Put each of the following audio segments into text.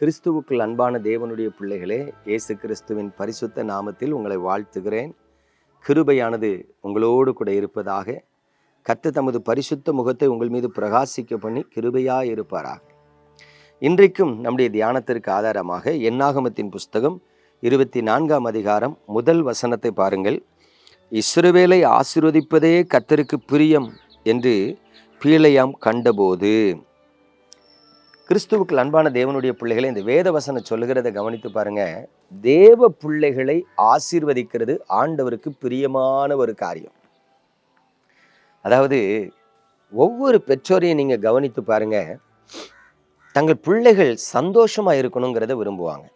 கிறிஸ்துவுக்குள் அன்பான தேவனுடைய பிள்ளைகளே இயேசு கிறிஸ்துவின் பரிசுத்த நாமத்தில் உங்களை வாழ்த்துகிறேன். கிருபையானது உங்களோடு கூட இருப்பதாக கத்த தமது பரிசுத்த முகத்தை உங்கள் மீது பிரகாசிக்க பண்ணி கிருபையாக இருப்பாராக. இன்றைக்கும் நம்முடைய தியானத்திற்கு ஆதாரமாக எண்ணாகமத்தின் புஸ்தகம் இருபத்தி நான்காம் அதிகாரம் முதல் வசனத்தை பாருங்கள். இஸ்ரவேலை ஆசிர்வதிப்பதே கத்தருக்கு பிரியம் என்று பீழையாம் கண்டபோது. கிறிஸ்துவுக்கு அன்பான தேவனுடைய பிள்ளைகளை இந்த வேத வசனம் சொல்லுகிறத கவனித்து பாருங்க. தேவ பிள்ளைகளை ஆசீர்வதிக்கிறது ஆண்டவருக்கு பிரியமான ஒரு காரியம். அதாவது ஒவ்வொரு பெற்றோரையும் நீங்கள் கவனித்து பாருங்க. தங்கள் பிள்ளைகள் சந்தோஷமாக இருக்கணுங்கிறத விரும்புவாங்க.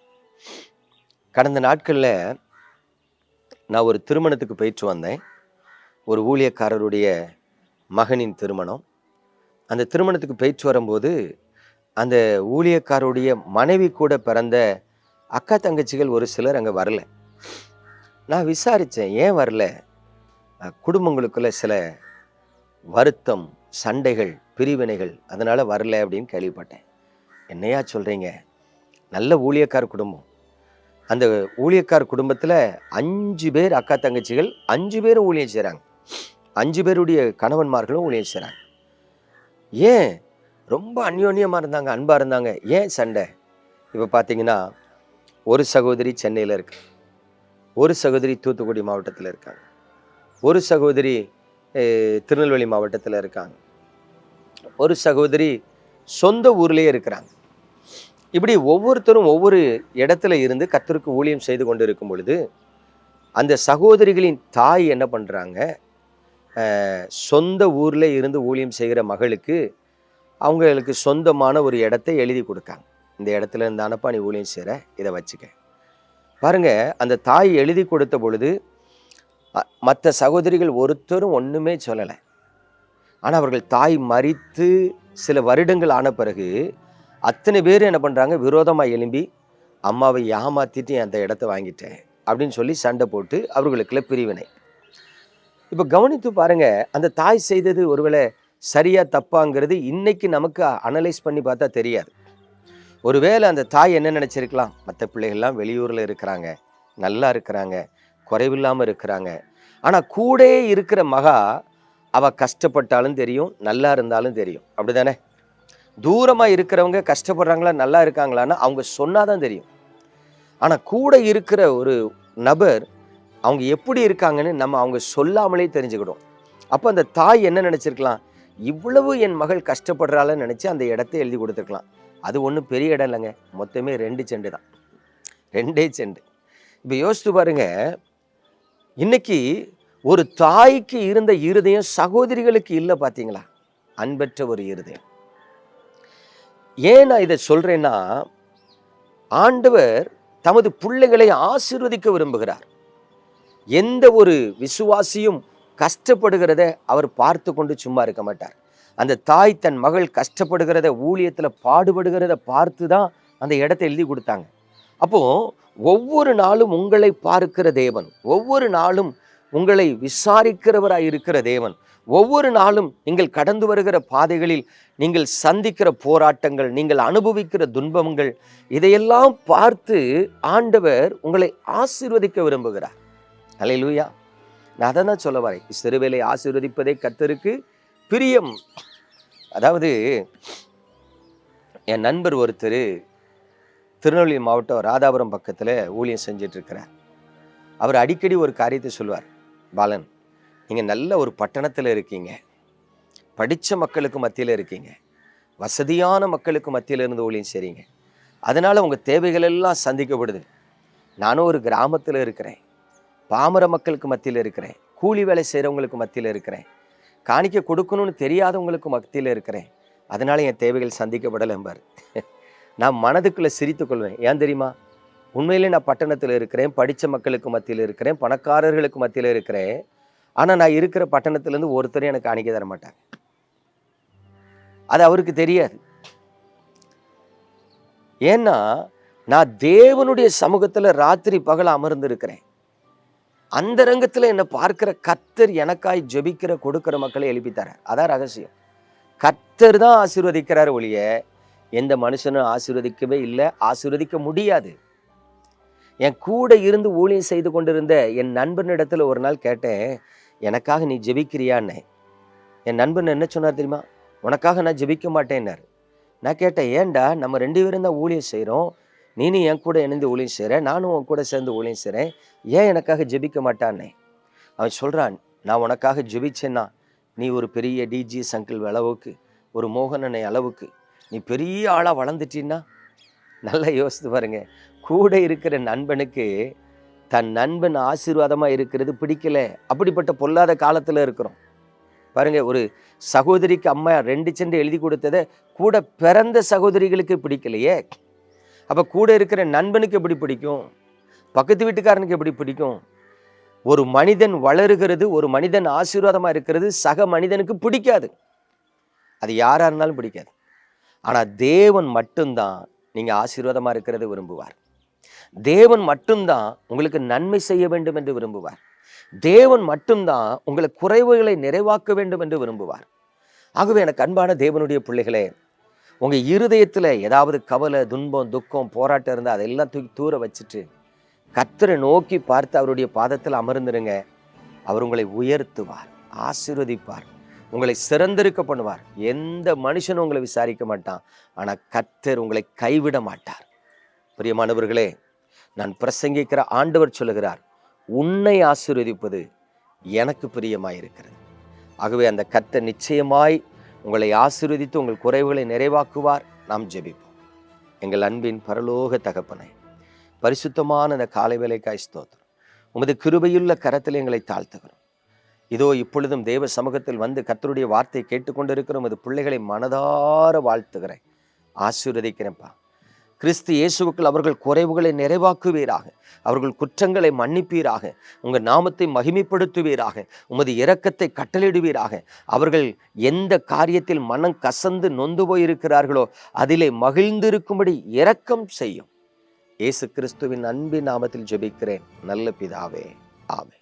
கடந்த நாட்களில் நான் ஒரு திருமணத்துக்கு போயிட்டு வந்தேன். ஒரு ஊழியக்காரருடைய மகனின் திருமணம். அந்த திருமணத்துக்கு போயிட்டு வரும்போது அந்த ஊழியக்காருடைய மனைவி கூட பிறந்த அக்கா தங்கச்சிகள் ஒரு சிலர் அங்கே வரல. நான் விசாரித்தேன் ஏன் வரல? குடும்பங்களுக்குள்ள சில வருத்தம் சண்டைகள் பிரிவினைகள் அதனால் வரல அப்படின்னு கேள்விப்பட்டேன். என்னையா சொல்கிறீங்க நல்ல ஊழியக்கார் குடும்பம். அந்த ஊழியக்கார் குடும்பத்தில் அஞ்சு பேர் அக்கா தங்கச்சிகள் அஞ்சு பேரும் ஊழியம் செய்கிறாங்க அஞ்சு பேருடைய கணவன்மார்களும் ஊழியம் செய்கிறாங்க ஏன் ரொம்ப அந்யோன்யமாக இருந்தாங்க அன்பாக இருந்தாங்க. ஏன் சண்டை? இப்போ பார்த்தீங்கன்னா ஒரு சகோதரி சென்னையில் இருக்கு. ஒரு சகோதரி தூத்துக்குடி மாவட்டத்தில் இருக்காங்க. ஒரு சகோதரி திருநெல்வேலி மாவட்டத்தில் இருக்காங்க. ஒரு சகோதரி சொந்த ஊர்லேயே இருக்கிறாங்க. இப்படி ஒவ்வொருத்தரும் ஒவ்வொரு இடத்துல இருந்து கத்தருக்கு ஊழியம் செய்து கொண்டு இருக்கும் பொழுது அந்த சகோதரிகளின் தாய் என்ன பண்ணுறாங்க சொந்த ஊரில் இருந்து ஊழியம் செய்கிற மகளுக்கு அவங்களுக்கு சொந்தமான ஒரு இடத்தை எழுதி கொடுக்காங்க. இந்த இடத்துல இருந்தானப்பா நீ ஊழியம் செய்கிற இதை வச்சுக்க. பாருங்க அந்த தாய் எழுதி கொடுத்த பொழுது மற்ற சகோதரிகள் ஒருத்தரும் ஒன்றுமே சொல்லலை. ஆனால் அவர்கள் தாய் மறித்து சில வருடங்கள் ஆன பிறகு அத்தனை பேர் என்ன பண்ணுறாங்க விரோதமாக எழும்பி அம்மாவை ஏமாற்றிட்டு அந்த இடத்த வாங்கிட்டேன் அப்படின்னு சொல்லி சண்டை போட்டு அவர்களுக்குள்ள பிரிவினை. இப்போ கவனித்து பாருங்கள் அந்த தாய் செய்தது ஒருவேளை சரியா தப்பாங்கிறது இன்னைக்கு நமக்கு அனலைஸ் பண்ணி பார்த்தா தெரியாது. ஒருவேளை அந்த தாய் என்ன நினச்சிருக்கலாம்? மற்ற பிள்ளைகள்லாம் வெளியூரில் இருக்கிறாங்க நல்லா இருக்கிறாங்க குறைவில்லாமல் இருக்கிறாங்க. ஆனால் கூட இருக்கிற மகா அவள் கஷ்டப்பட்டாலும் தெரியும் நல்லா இருந்தாலும் தெரியும். அப்படிதானே? தூரமாக இருக்கிறவங்க கஷ்டப்படுறாங்களா நல்லா இருக்காங்களான்னு அவங்க சொன்னால் தான் தெரியும். ஆனால் கூட இருக்கிற ஒரு நபர் அவங்க எப்படி இருக்காங்கன்னு நம்ம அவங்க சொல்லாமலே தெரிஞ்சுக்கிடும். அப்போ அந்த தாய் என்ன நினச்சிருக்கலாம்? இவ்வளவு என் மகள் கஷ்டப்படுறாள்னு நினைச்சு அந்த இடத்த எழுதி கொடுத்துருக்கலாம். அது ஒன்றும் பெரிய இடம் இல்லைங்க. மொத்தமே ரெண்டு செண்டு தான். ரெண்டே செண்டு. இப்போ யோசித்து பாருங்க. இன்னைக்கு ஒரு தாய்க்கு இருந்த இருதயம் சகோதரிகளுக்கு இல்லை பார்த்தீங்களா அன்பற்ற ஒரு இருதயம். ஏன் நான் இதை சொல்றேன்னா ஆண்டவர் தமது பிள்ளைகளை ஆசிர்வதிக்க விரும்புகிறார். எந்த ஒரு விசுவாசியும் கஷ்டப்படுகிறத அவர் பார்த்து கொண்டு சும்மா இருக்க மாட்டார். அந்த தாய் தன் மகள் கஷ்டப்படுகிறத ஊழியத்தில் பாடுபடுகிறத பார்த்து தான் அந்த இடத்த எழுதி கொடுத்தாங்க. அப்போது ஒவ்வொரு நாளும் உங்களை பார்க்கிற தேவன் ஒவ்வொரு நாளும் உங்களை விசாரிக்கிறவராய் இருக்கிற தேவன் ஒவ்வொரு நாளும் நீங்கள் கடந்து வருகிற பாதைகளில் நீங்கள் சந்திக்கிற போராட்டங்கள் நீங்கள் அனுபவிக்கிற துன்பங்கள் இதையெல்லாம் பார்த்து ஆண்டவர் உங்களை ஆசீர்வதிக்க விரும்புகிறார். அலையிலூயா நான் அதை தான் சொல்ல வரேன். சிறுவேலை ஆசீர்வதிப்பதே கத்தருக்கு பிரியம். அதாவது என் நண்பர் ஒருத்தர் திருநெல்வேலி மாவட்டம் ராதாபுரம் பக்கத்தில் ஊழியம் செஞ்சிட்ருக்கிறார். அவர் அடிக்கடி ஒரு காரியத்தை சொல்லுவார். பாலன் நீங்கள் நல்ல ஒரு பட்டணத்தில் இருக்கீங்க. படித்த மக்களுக்கு மத்தியில் இருக்கீங்க. வசதியான மக்களுக்கு மத்தியில் இருந்து ஊழியம் செய்கிறீங்க அதனால் உங்கள் தேவைகள் எல்லாம் சந்திக்கப்படுது. நானும் ஒரு கிராமத்தில் இருக்கிறேன். பாமர மக்களுக்கு மத்தியில் இருக்கிறேன். கூலி வேலை செய்கிறவங்களுக்கு மத்தியில் இருக்கிறேன். காணிக்க கொடுக்கணும்னு தெரியாதவங்களுக்கு மத்தியில் இருக்கிறேன். அதனால என் தேவைகள் சந்திக்கப்படலை என்பார் நான் மனதுக்குள்ளே சிரித்து கொள்வேன். ஏன் தெரியுமா? உண்மையிலே நான் பட்டணத்தில் இருக்கிறேன் படித்த மக்களுக்கு மத்தியில் இருக்கிறேன் பணக்காரர்களுக்கு மத்தியில் இருக்கிறேன். ஆனால் நான் இருக்கிற பட்டணத்துலேருந்து ஒருத்தரும் எனக்கு காணிக்க தர மாட்டாங்க. அது அவருக்கு தெரியாது. ஏன்னா நான் தேவனுடைய சமூகத்தில் ராத்திரி பகல் அமர்ந்து இருக்கிறேன் அந்த ரங்கத்தில் என்னை பார்க்கிற கத்தர் எனக்காய் ஜெபிக்கிற கொடுக்கிற மக்களை எழுப்பித்தார. அதான் ரகசியம். கத்தர் தான் ஆசீர்வதிக்கிறார் ஒழிய எந்த மனுஷனும் ஆசீர்வதிக்கவே இல்லை ஆசீர்வதிக்க முடியாது. என் கூட இருந்து ஊழியம் செய்து கொண்டிருந்த என் நண்பனிடத்தில் ஒரு நாள் கேட்டேன் எனக்காக நீ ஜெபிக்கிறியான்னு? என் நண்பன் என்ன சொன்னார் தெரியுமா? உனக்காக நான் ஜெபிக்க மாட்டேன்னார். நான் கேட்டேன் ஏன்டா? நம்ம ரெண்டு பேரும் தான் ஊழியம் செய்கிறோம் நீனும் என் கூட இணைந்து ஊழியம் செய்கிற நானும் உன் கூட சேர்ந்து ஊழியம் செய்கிறேன் ஏன் எனக்காக ஜெபிக்க மாட்டானே அவன் சொல்கிறான் நான் உனக்காக ஜெபிச்சேன்னா நீ ஒரு பெரிய டிஜி சங்கிள் அளவுக்கு ஒரு மோகனனை அளவுக்கு நீ பெரிய ஆளாக வளர்ந்துட்டீன்னா? நல்லா யோசித்து பாருங்க. கூட இருக்கிற நண்பனுக்கு தன் நண்பன் ஆசீர்வாதமாக இருக்கிறது பிடிக்கல. அப்படிப்பட்ட பொல்லாத காலத்தில் இருக்கிறோம். பாருங்க ஒரு சகோதரிக்கு அம்மா ரெண்டு செண்டு எழுதி கொடுத்ததை கூட பிறந்த சகோதரிகளுக்கு பிடிக்கலையே. அப்போ கூட இருக்கிற நண்பனுக்கு எப்படி பிடிக்கும்? பக்கத்து வீட்டுக்காரனுக்கு எப்படி பிடிக்கும்? ஒரு மனிதன் வளருகிறது ஒரு மனிதன் ஆசீர்வாதமாக இருக்கிறது சக மனிதனுக்கு பிடிக்காது. அது யாராக இருந்தாலும் பிடிக்காது. ஆனால் தேவன் மட்டும்தான் நீங்கள் ஆசீர்வாதமாக இருக்கிறத விரும்புவார். தேவன் மட்டும்தான் உங்களுக்கு நன்மை செய்ய வேண்டும் என்று விரும்புவார். தேவன் மட்டும்தான் உங்களை குறைவுகளை நிறைவாக்க வேண்டும் என்று விரும்புவார். ஆகவே எனக்கு அன்பான தேவனுடைய பிள்ளைகளே உங்கள் இருதயத்தில் ஏதாவது கவலை துன்பம் துக்கம் போராட்டம் இருந்தால் அதெல்லாம் தூக்கி தூர வச்சுட்டு கத்தரை நோக்கி பார்த்து அவருடைய பாதத்தில் அமர்ந்துருங்க. அவர் உங்களை உயர்த்துவார் ஆசீர்வதிப்பார் உங்களை சிறந்திருக்க பண்ணுவார். எந்த மனுஷனும் உங்களை விசாரிக்க மாட்டான். ஆனால் கத்தர் உங்களை கைவிட மாட்டார். பிரியமானவர்களே நான் பிரசங்கிக்கிற ஆண்டவர் சொல்லுகிறார் உன்னை ஆசீர்வதிப்பது எனக்கு பிரியமாயிருக்கிறது. ஆகவே அந்த கத்தை நிச்சயமாய் உங்களை ஆசீர்வதித்து உங்கள் குறைவுகளை நிறைவாக்குவார். நாம் ஜெபிப்போம். எங்கள் அன்பின் பரலோக தகப்பனை பரிசுத்தமான அந்த காலை வேலைக்காய் ஸ்தோத்திரம். உமது கிருபையுள்ள கரத்தில் எங்களை தாழ்த்துகிறோம் இதோ இப்பொழுதும் தேவ சமூகத்தில் வந்து கத்தருடைய வார்த்தை கேட்டுக்கொண்டிருக்கிற உமது பிள்ளைகளை மனதார வாழ்த்துகிறேன். ஆசீர்வதிக்கிறேன்ப்பா. கிறிஸ்து இயேசுக்கள் அவர்கள் குறைவுகளை நிறைவாக்குவீராக. அவர்கள் குற்றங்களை மன்னிப்பீராக. உங்கள் நாமத்தை மகிமைப்படுத்துவீராக. உமது இரக்கத்தை கட்டளிடுவீராக அவர்கள் எந்த காரியத்தில் மனம் கசந்து நொந்து போயிருக்கிறார்களோ அதிலே மகிழ்ந்திருக்கும்படி இரக்கம் செய்யும். இயேசு கிறிஸ்துவின் அன்பின் நாமத்தில் ஜெபிக்கிறேன். நல்ல பிதாவே. ஆமே